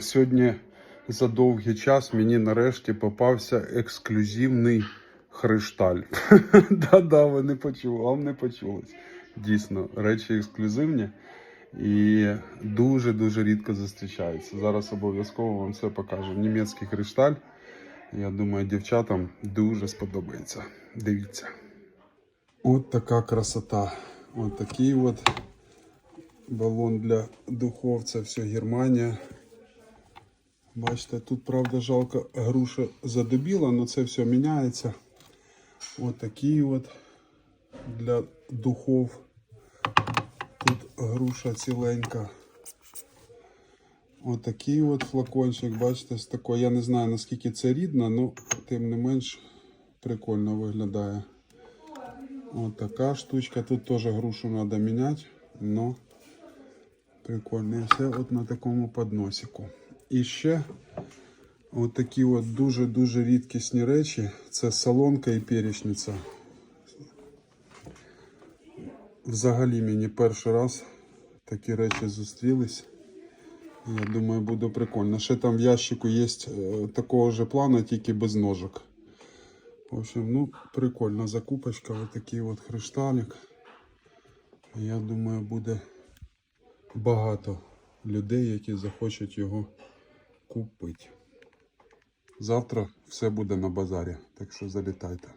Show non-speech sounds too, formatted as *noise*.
Сьогодні за довгий час мені нарешті попався ексклюзивний хришталь. *laughs* Да-да, ви не почули, вам не почулось. Дійсно, речі ексклюзивні і дуже-дуже рідко зустрічаються. Зараз обов'язково вам все покажу. Німецький хришталь. Я думаю, дівчатам дуже сподобається. Дивіться. От така красота. От такий от балон для духовця, все Германія. Бачите, тут, правда, жалко, груша задубіла, але це все міняється. От такий от для духов. Тут груша ціленька. От такий от флакончик, бачите, з такою. Я не знаю наскільки це рідно, але тим не менш прикольно виглядає. От така штучка. Тут теж грушу треба міняти, но прикольно. І все от на такому подносику. І ще от такі от дуже-дуже рідкісні речі. Це солонка і перечниця. Взагалі мені перший раз такі речі зустрілись. Я думаю, буде прикольно. Ще там в ящику є е, такого ж плану, тільки без ножок. В общем, ну, прикольна закупочка. Ось такий от хришталик. Я думаю, буде багато людей, які захочуть його купити. Завтра все буде на базарі, так що залітайте.